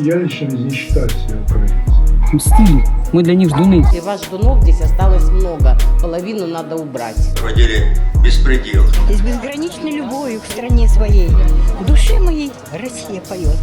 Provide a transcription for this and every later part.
Я лично не считаю себя украинцем. Мстили. Мы для них ждуны. И ваш ждунов здесь осталось много. Половину надо убрать. Родили беспредел. И с безграничной любовью к стране своей. В душе моей Россия поет.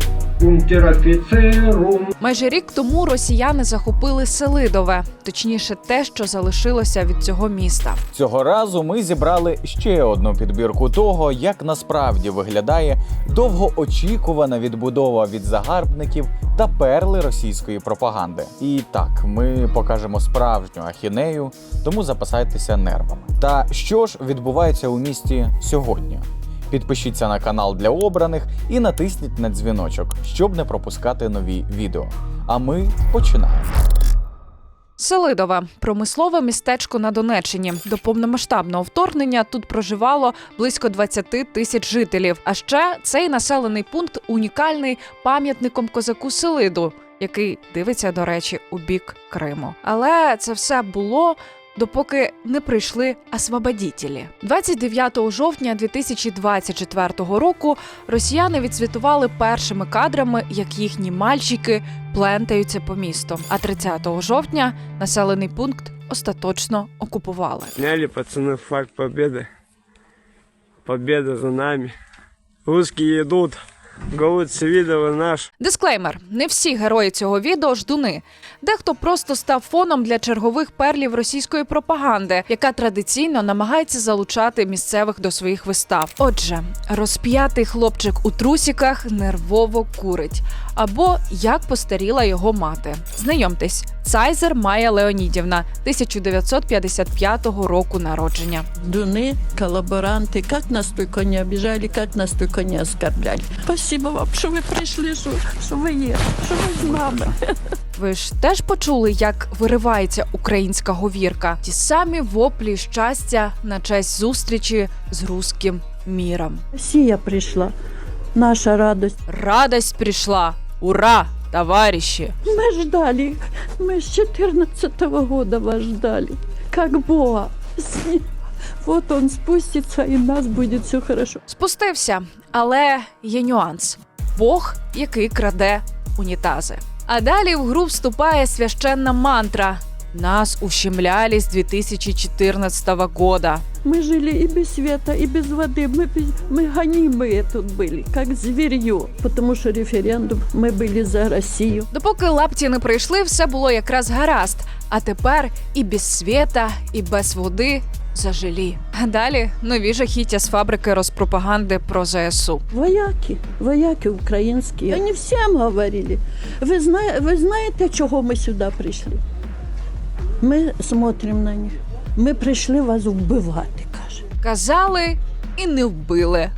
Майже рік тому росіяни захопили Селидове, точніше, те, що залишилося від цього міста. Цього разу ми зібрали ще одну підбірку того, як насправді виглядає довгоочікувана відбудова від загарбників та перли російської пропаганди. І так, ми покажемо справжню ахінею, тому запасайтеся нервами. Та що ж відбувається у місті сьогодні? Підпишіться на канал для обраних і натисніть на дзвіночок, щоб не пропускати нові відео. А ми починаємо. Селидове промислове містечко на Донеччині. До повномасштабного вторгнення тут проживало близько 20 тисяч жителів. А ще цей населений пункт унікальний пам'ятником козаку Селиду, який дивиться, до речі, у бік Криму. Але це все було. Допоки не прийшли освободітелі. 29 жовтня 2024 року росіяни відсвітували першими кадрами, як їхні мальчики плентаються по місту. А 30 жовтня населений пункт остаточно окупували. Сняли пацаны флаг победы. Победа за нами. Русские идут. Голод Свидова наш. Дисклеймер: не всі герої цього відео ждуни. Дехто просто став фоном для чергових перлів російської пропаганди, яка традиційно намагається залучати місцевих до своїх вистав. Отже, розп'ятий хлопчик у трусіках нервово курить. Або як постаріла його мати. Знайомтесь, Цайзер Майя Леонідівна, 1955 року народження. Дуны, коллаборанты, как нас только не обижали, как нас только не оскорбляли. Спасибо вам, що ви прийшли, що, що ви є, що ви з нами. Ви ж теж почули, як виривається українська говірка? Ті самі воплі щастя на честь зустрічі з руським міром. Росія прийшла, наша радость. Радость прийшла! Ура, товариші! Мы ждали, мы с 14 года вас ждали, как Бога. Вот он спустится, и у нас будет все хорошо. Спустився, але є нюанс: Бог, який краде унітази. А далі в гру вступає священна мантра. Нас ущемляли з 2014 года. Мы жили и без света, и без воды. Мы, без- мы гонимые тут были, как зверье. Потому что референдум, мы были за Россию. Допоки лапті не прийшли, все було якраз гаразд. А тепер і без світа, і без води зажилі. А далі нові жахіття з фабрики розпропаганди про ЗСУ. Вояки, вояки українські. Вони всім говорили. Ви, знає, ви знаєте, чого ми сюди прийшли? Ми смотримо на них. Ми прийшли вас вбивати, каже. Казали і не вбили.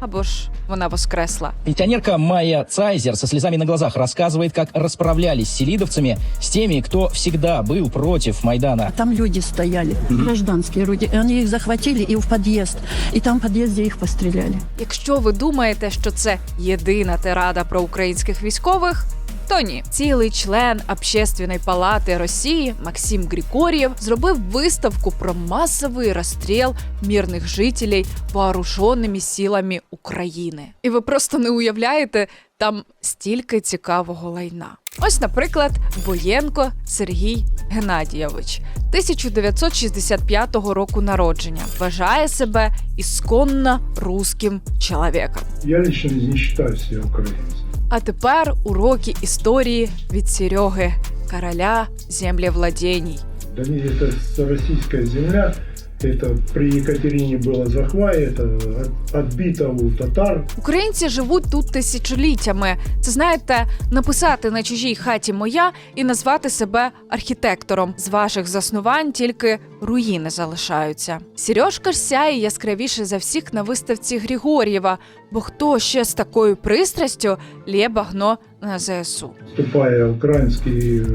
Або ж вона воскресла. Пенсионерка Майя Цайзер со слезами на глазах рассказывает, как расправлялись с селидовцами, с теми, кто всегда был против Майдана. Там люди стояли, гражданські люди. І вони їх захватили і в під'їзд. І там в під'їзді їх постріляли. Якщо ви думаєте, що це єдина тирада про українських військових. То ні, цілий член Общественної палати Росії Максим Григор'єв зробив виставку про масовий розстріл мирних жителів вооруженими силами України. І ви просто не уявляєте там стільки цікавого лайна. Ось, наприклад, Боєнко Сергій Геннадійович, 1965 року народження, вважає себе ісконно руським чоловіком. Я лично не считаю себя украинцем. А тепер уроки історії від Сереги, короля землевладінь. Донецька – це російська земля. Это при Екатерине было захват, это от- отбито у татар. Українці живуть тут тисячоліттями. Це знаєте, написати на чужій хаті моя і назвати себе архітектором. З ваших заснувань тільки руїни залишаються. Сережка ж сяє яскравіше за всіх на виставці Григор'єва, бо хто ще з такою пристрастю лє багно на ЗСУ. Вступая украинские,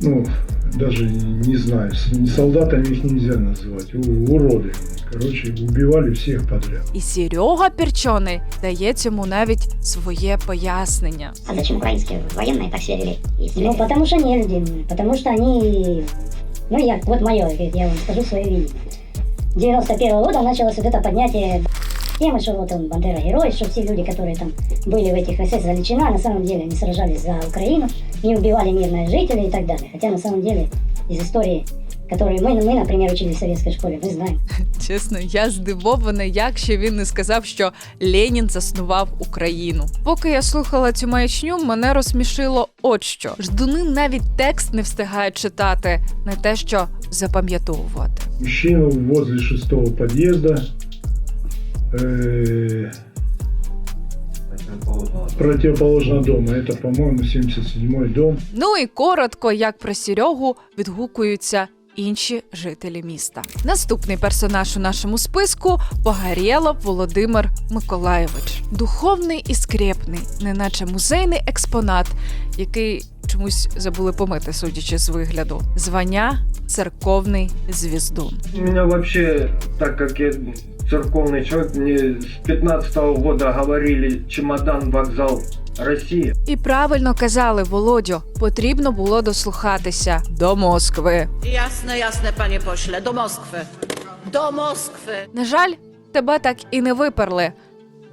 ну, даже не знаю, с- солдатами их нельзя называть, у- уроды. Короче, убивали всех подряд. І Серега Перчоний дає цьому навіть своє пояснення. А зачем украинские военные так себя вели? Если Ну, потому что не люди, потому что они... Ну, я, вот мое, я вам скажу свое видение. 91 года началось вот это поднятие темы, что вот он Бандера герой, что все люди, которые там были в этих СС Галичина, на самом деле они сражались за Украину, не убивали мирных жителей и так далее. Хотя на самом деле из истории, которую мы, мы например, учили в советской школе, мы знаем. Чесно, я здивована, як ще він не сказав, що Ленін заснував Україну. Поки я слухала цю маячню, мене розсмішило от що. Ждуни навіть текст не встигають читати, не те, що запам'ятовувати. Мужчину возле шестого подъезда. э, дома. Это, по-моему, 77-й дом. Ну і коротко, як про Серегу відгукуються інші жителі міста. Наступний персонаж у нашому списку Погорєлов Володимир Миколаєвич. Духовний і скрепний, неначе музейний експонат, який чомусь забули помити, судячи з вигляду. Звання церковний звіздун. У меня вообще, так как я церковный человек, мне с 15 года говорили чемодан, вокзал, Россия. І правильно казали Володю, потрібно було дослухатися до Москви. Jasne, jasne, panie pośle, do Moskwy. Do Moskwy. На жаль, тебе так і не виперли.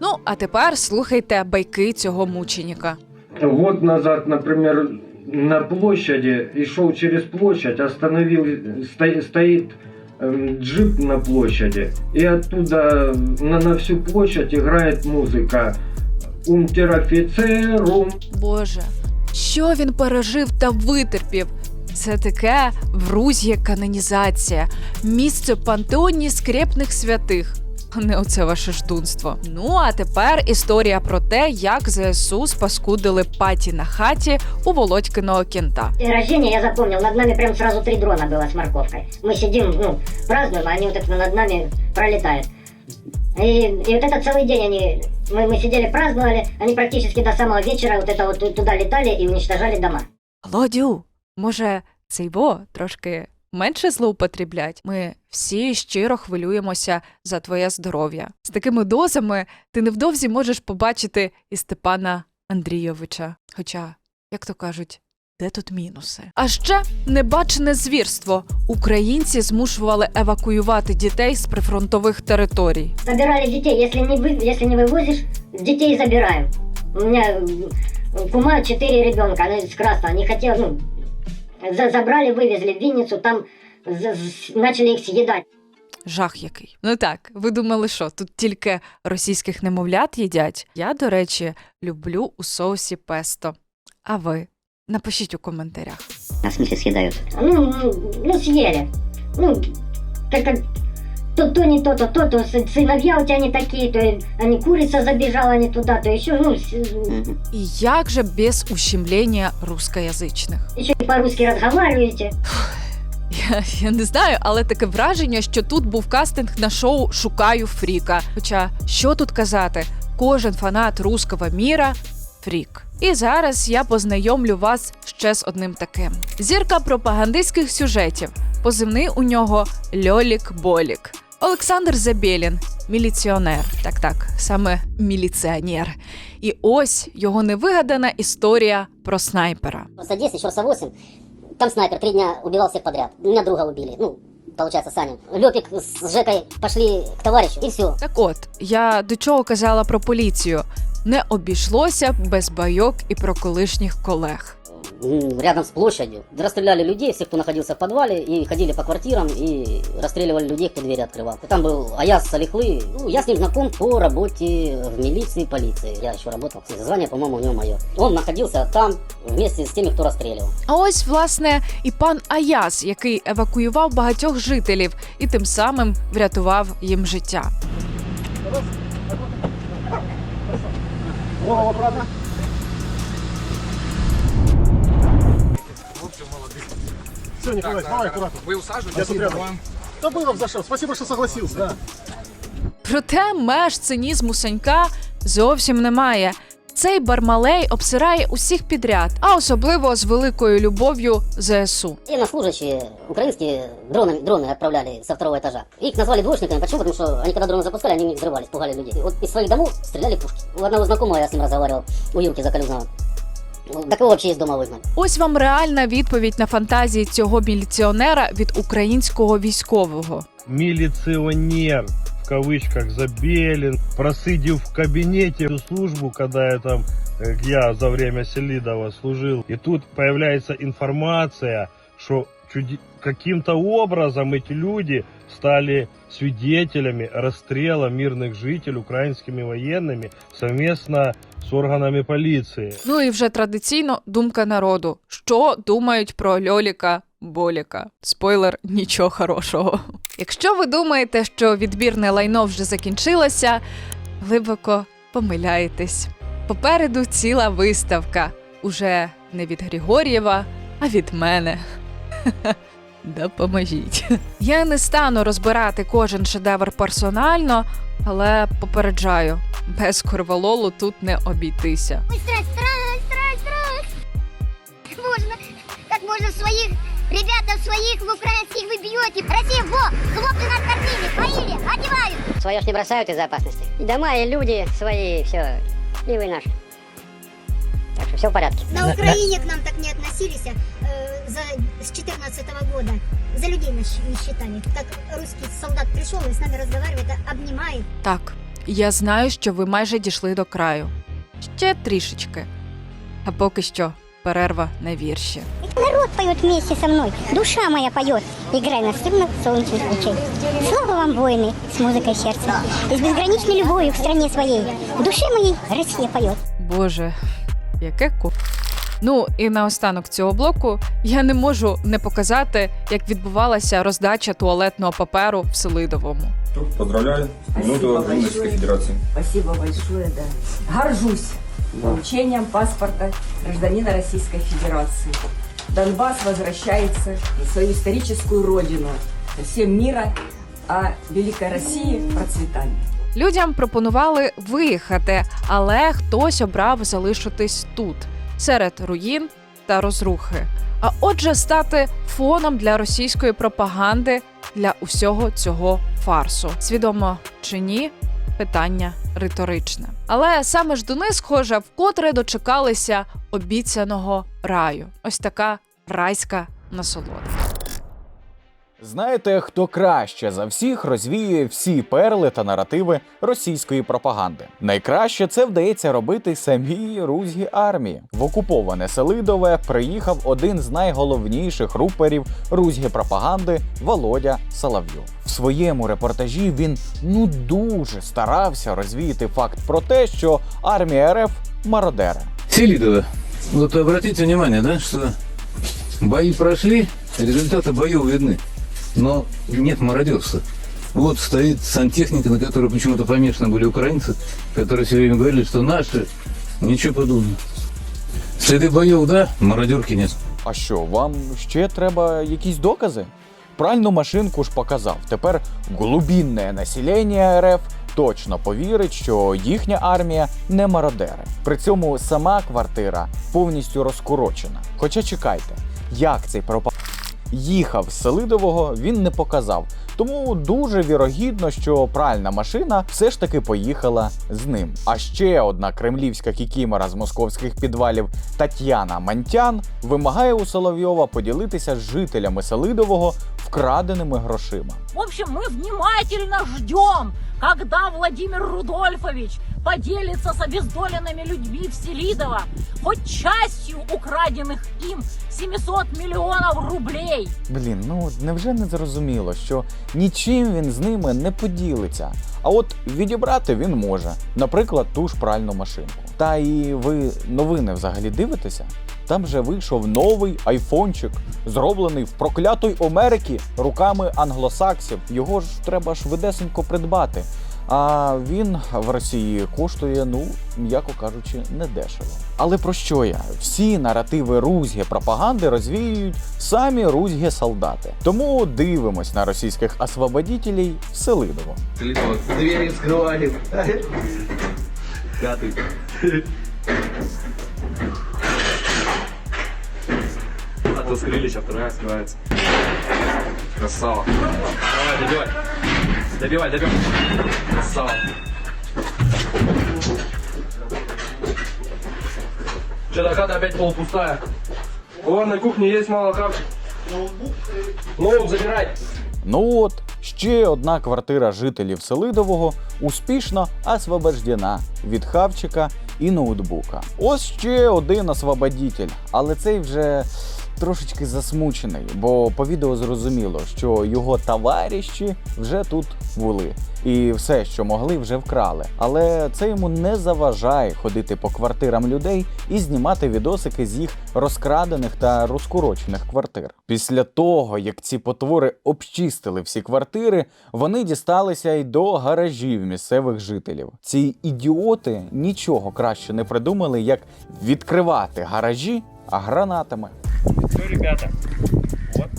Ну, а тепер слухайте байки цього мученіка. Год назад, например, на площади, и шел через площадь, остановил, сто- стоит джип на площади, и оттуда на, на всю площадь играет музыка. Унтер-офицерум. Боже, що він пережив та витерпів? Це таке врузьє канонізація, місце пантеоні скрепних святих а Не оце ваше ждунство. Ну а тепер історія про те, як ЗСУ спаскудили паті на хаті у Володькиного кінта. День рождения я запомнил, над нами прям сразу три дрона было с морковкой. Мы сидим, ну, празднуем, а они вот это над нами пролетают. И, и вот это целый день они, мы, мы сидели, праздновали, они практически до самого вечера вот это вот ту- туда летали и уничтожали дома. Володю, може, цей бо трошки менше злоупотреблять? Ми всі щиро хвилюємося за твоє здоров'я. З такими дозами ти невдовзі можеш побачити і Степана Андрійовича. Хоча, як то кажуть, де тут мінуси? А ще небачене звірство. Українці змушували евакуювати дітей з прифронтових територій. Забирали детей, если не, вы, если не вывозишь, детей забираем. У меня м, кума четыре ребенка, она из Красного, не хотела, ну, за- забрали, вывезли в Винницу, там з- з- начали их съедать. Жах який. Ну так, ви думали, що тут тільки російських немовлят їдять? Я, до речі, люблю у соусі песто. А ви? Напишіть у коментарях. А в смысле съедают? Ну, ну, ну, съели. Ну, как, как то, то не то, то, то, то сы- сыновья у тебя не такие, то и- они курица забежала не туда, то еще, ну, с- І як же без ущемлення рускоязичних? еще и по-русски разговариваете. Я, я не знаю, але таке враження, що тут був кастинг на шоу Шукаю Фріка. Хоча що тут казати, кожен фанат руского міра фрік. І зараз я познайомлю вас ще з одним таким: зірка пропагандистських сюжетів. Позивний у нього Льолік Болік. Олександр Забєлін, міліціонер. Так, так, саме міліціонер. І ось його невигадана історія про снайпера. Просто 10, Щорса 8, там снайпер три дня убивал всех подряд. У меня друга убили, ну, получается, Саню. Лепик с Жекой пошли к товарищу, и все. Так от, я до чого казала про поліцію. Не обійшлося без байок і про колишніх колег Рядом с площадью. Расстреляли людей, всех, кто находился в подвале, и ходили по квартирам, и расстреливали людей, кто двери открывал. И там был Аяс Салихлы, ну, я с ним знаком по работе в милиции и полиции. Я еще работал, звание, по-моему, у него мое. Он находился там вместе с теми, кто расстреливал. А ось, власне, і пан Аяс, який евакуював багатьох жителів і тим самим врятував їм життя. Все, Николай, давай аккуратно. Вы усаживаетесь? Я тут рядом. Да было зашел. Спасибо, что согласился. Да. Проте меж цинізму Санька зовсім немає. Цей бармалей обсирає усіх підряд, а особливо з великою любов'ю ЗСУ. Военнослужащие украинские дроны, дроны отправляли со второго этажа. Их назвали двоечниками. Почему? Потому что они когда дроны запускали, они в них взрывались, пугали людей. И вот из своих домов стреляли пушки. У одного знакомого я с ним разговаривал, у Юрки Закалюзного. Ну, Так его вообще из дома выгнали. Ось вам реальна відповідь на фантазії цього міліціонера від українського військового. Милиционер. в кавычках Забелин, просидев в кабинете всю службу, когда я там, э, я за время Селидова служил. И тут появляется информация, что чуди- каким-то образом эти люди стали свидетелями расстрела мирных жителей украинскими военными совместно с органами полиции. Ну і вже традиційно думка народу. Що думають про Льоліка Боліка? Спойлер, нічого хорошого. Якщо ви думаєте, що відбірне лайно вже закінчилося, глибоко помиляєтесь. Попереду ціла виставка. Уже не від Григор'єва, а від мене Допоможіть. Я не стану розбирати кожен шедевр персонально, але попереджаю, без корвалолу тут не обійтися. Страсть, страсть, страсть, страсть. Как можно, как можно своих, ребята своих в украинских вы бьете. Россия, во, хлопцы нас кормили, поили, одевают. Свое ж не бросают из-за опасности. И дома, и люди свои, все. И вы наши. Так что все в порядке. На Украине к нам так не относились э, за, с 14 года. За людей нас не считали. Так русский солдат пришел и с нами разговаривает, обнимает. Так, я знаю, що ви майже дійшли до краю. Ще трішечки. А поки що перерва на вірші. Народ поет вместе со мной, душа моя поет, играй на струнах солнечных лучей. Слава вам, воины, с музыкой сердца, и с безграничной любовью к стране своей. В душе моей Россия поет. Боже, яке ку. Ну і наостанок цього блоку я не можу не показати, як відбувалася роздача туалетного паперу в Селидовому. Поздравляю минуту Российской Федерации. Спасибо большое, да. Горжусь получением паспорта гражданина Российской Федерации. Донбасс возвращается на свою историческую родину. Всем мира, а Великой России процветания. Людям пропонували виїхати, але хтось обрав залишитись тут, серед руїн та розрухи. А отже, стати фоном для російської пропаганди для усього цього фарсу. Свідомо чи ні? Питання риторичне. Але саме ж Дуни, схоже, вкотре дочекалися обіцяного раю. Ось така райська насолода. Знаєте, хто краще за всіх розвіює всі перли та наративи російської пропаганди? Найкраще це вдається робити самій руській армії. В окуповане Селидове приїхав один з найголовніших руперів руської пропаганди Володя Соловйов. В своєму репортажі він ну дуже старався розвіяти факт про те, що армія РФ мародери. Селидово. Вот обратите внимание, да, что бои прошли, результаты боев видны Но нет мародерства. Вот стоит сантехника, на которой почему-то помешаны были украинцы, которые все время говорили, что наши, ничего подобного. Следы боев, да, мародерки нет. А що, вам ще треба якісь докази? Пральну машинку ж показав. Тепер глубінне населення РФ точно повірить, що їхня армія не мародери. При цьому сама квартира повністю розкурочена. Хоча чекайте, як цей пропа їхав з Селидового, він не показав. Тому дуже вірогідно, що пральна машина все ж таки поїхала з ним. А ще одна кремлівська кікімора з московських підвалів Тетяна Мантян вимагає у Соловйова поділитися з жителями Селидового вкраденими грошима. В общем, мы внимательно ждем, когда Владимир Рудольфович поделится с обездоленными людьми в Селидово хоть частью украденных им 700 миллионов рублей. Блін, ну невже не зрозуміло, що нічим він з ними не поділиться. А от відібрати він може, наприклад, ту ж пральну машинку. Та і ви новини взагалі дивитеся? Там же вийшов новий айфончик, зроблений в проклятої Америки руками англосаксів. Його ж треба швидесенько придбати. А він в Росії коштує, ну м'яко кажучи, недешево. Але про що я? Всі наративи рузьге пропаганди розвіюють самі рузьге солдати. Тому дивимось на російських освободітелей в Селидово. Двери скрывали. Пятый. Это скрылись, а вторая скрывается. Красава. Давай, добивай. Добивай, добивай. Что-то хата опять полупустая. У ванной кухни есть молока. Ноутбук забирай. Ну от, ще одна квартира жителів Селидового успішно освобождена від хавчика і ноутбука. Ось ще один освободітель, але цей вже трошечки засмучений, бо по відео зрозуміло, що його товариші вже тут були. І все, що могли, вже вкрали. Але це йому не заважає ходити по квартирам людей і знімати відосики з їх розкрадених та розкурочених квартир. Після того, як ці потвори обчистили всі квартири, вони дісталися й до гаражів місцевих жителів. Ці ідіоти нічого краще не придумали, як відкривати гаражі а гранатами. Ну, ребята, вот,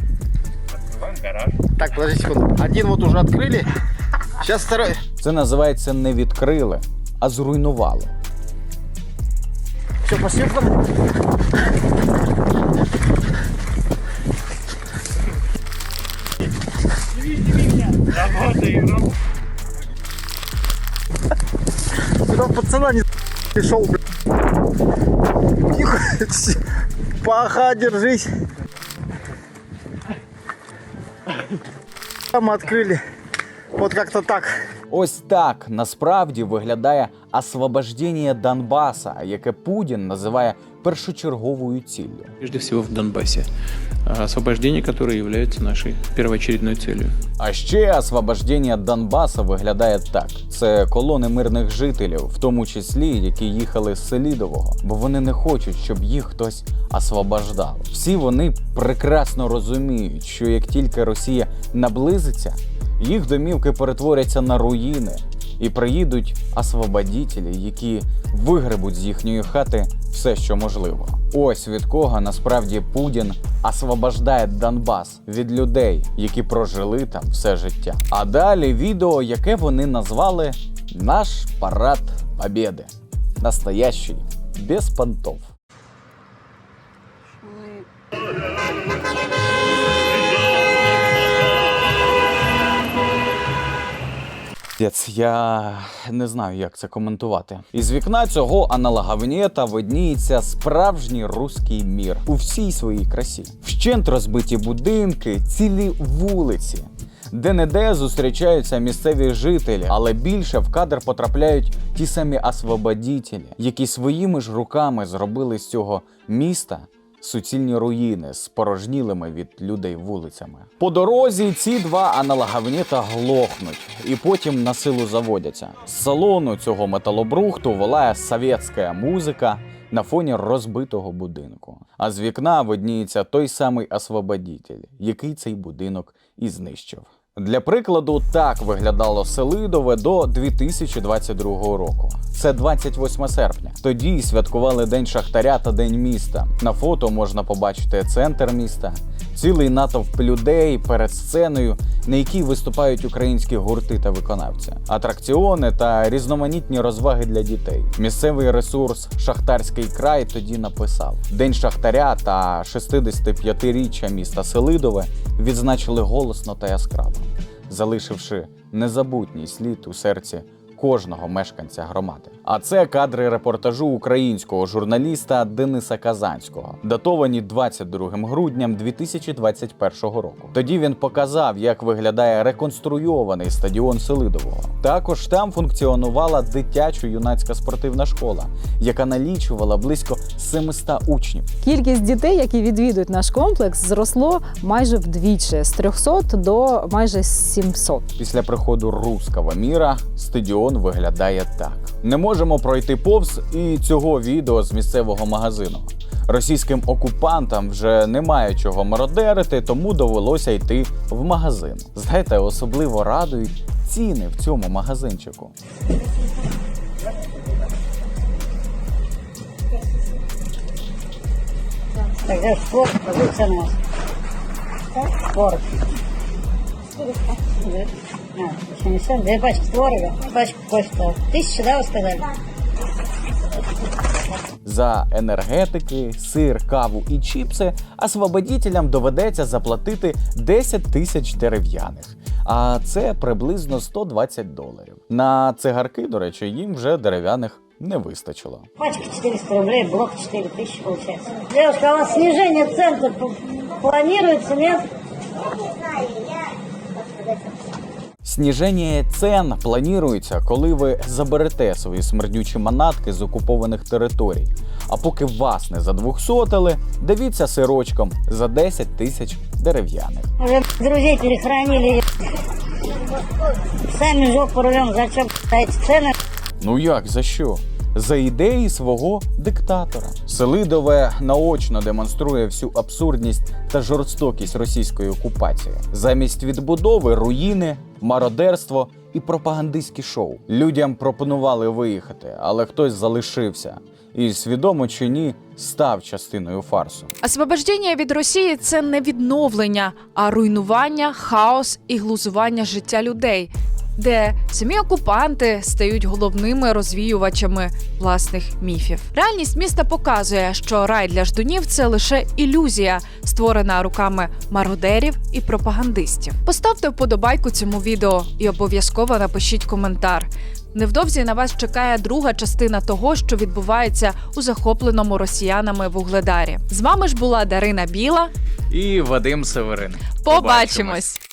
открываем гараж. Так, подожди секунду. Один вот уже открыли. Сейчас второй. Це називається не відкрили, а зруйнували. Все, по симптомам. Работаем, работаем. Сюда пацана не пришел, Паха, держись. Там открыли. Вот как-то так. Ось так насправді виглядає освобождення Донбаса, яке Путін називає першочерговою ціллю. Прежде всего в Донбассе. А Освобождение, которое является нашей первоочередной целью. А ще освобождення Донбаса виглядає так: це колони мирних жителів, в тому числі які їхали з Селідового, бо вони не хочуть, щоб їх хтось освобождав. Всі вони прекрасно розуміють, що як тільки Росія наблизиться, їх домівки перетворяться на руїни. І приїдуть освободітелі, які вигребуть з їхньої хати все, що можливо. Ось від кого насправді Путін освобождає Донбас від людей, які прожили там все життя. А далі відео, яке вони назвали Наш парад Побєди. Настоящий, без понтов. Я не знаю, як це коментувати. Із вікна цього аналоговнєта видніється справжній руський мір у всій своїй красі. Вщент розбиті будинки, цілі вулиці. Де-не-де зустрічаються місцеві жителі, але більше в кадр потрапляють ті самі освободітелі, які своїми ж руками зробили з цього міста суцільні руїни з порожнілими від людей вулицями. По дорозі ці два аналоговнєта глохнуть і потім на силу заводяться. З салону цього металобрухту волає совєтська музика на фоні розбитого будинку. А з вікна видніється той самий освободітель, який цей будинок і знищив. Для прикладу, так виглядало Селидове до 2022 року. Це 28 серпня. Тоді святкували День Шахтаря та День міста. На фото можна побачити центр міста, цілий натовп людей перед сценою, на якій виступають українські гурти та виконавці, атракціони та різноманітні розваги для дітей. Місцевий ресурс Шахтарський край тоді написав: День Шахтаря та 65-річчя міста Селидове відзначили голосно та яскраво, залишивши незабутній слід у серці кожного мешканця громади. А це кадри репортажу українського журналіста Дениса Казанського, датовані 22 грудням 2021 року. Тоді він показав, як виглядає реконструйований стадіон Селидового. Також там функціонувала дитячо-юнацька спортивна школа, яка налічувала близько 700 учнів. Кількість дітей, які відвідують наш комплекс, зросло майже вдвічі з 300 до майже 700. Після приходу руського міра стадіон виглядає так. Не можемо пройти повз і цього відео з місцевого магазину. Російським окупантам вже немає чого мародерити, тому довелося йти в магазин. Знаєте, особливо радують ціни в цьому магазинчику. Так. А, 70, две пачки творога, пачку кофе. Тысяча, да, вы сказали? За енергетики, сир, каву і чіпси освободітелям доведеться заплатити 10 тисяч дерев'яних. А це приблизно 120 доларів. На цигарки, до речі, їм вже дерев'яних не вистачило. Пачка 400 рублей, блок 4000 получается. Девушка, у вас снижение цен тут планируется, нет? Сніження цен планується, коли ви заберете свої смердючі манатки з окупованих територій. А поки вас не задвухсотили, дивіться сирочком за 10 тисяч дерев'яних. Ви друзі перехранили, самі жопу рвем, зачем эти цены? Ну як за що? За ідеї свого диктатора. Селидове наочно демонструє всю абсурдність та жорстокість російської окупації. Замість відбудови руїни, мародерство і пропагандистські шоу. Людям пропонували виїхати, але хтось залишився. І свідомо чи ні, став частиною фарсу. Освобождення від Росії це не відновлення, а руйнування, хаос і глузування життя людей, де самі окупанти стають головними розвіювачами власних міфів. Реальність міста показує, що рай для ждунів це лише ілюзія, створена руками мародерів і пропагандистів. Поставте вподобайку цьому відео і обов'язково напишіть коментар. Невдовзі на вас чекає друга частина того, що відбувається у захопленому росіянами вугледарі. З вами ж була Дарина Біла. І Вадим Северин. Побачимось!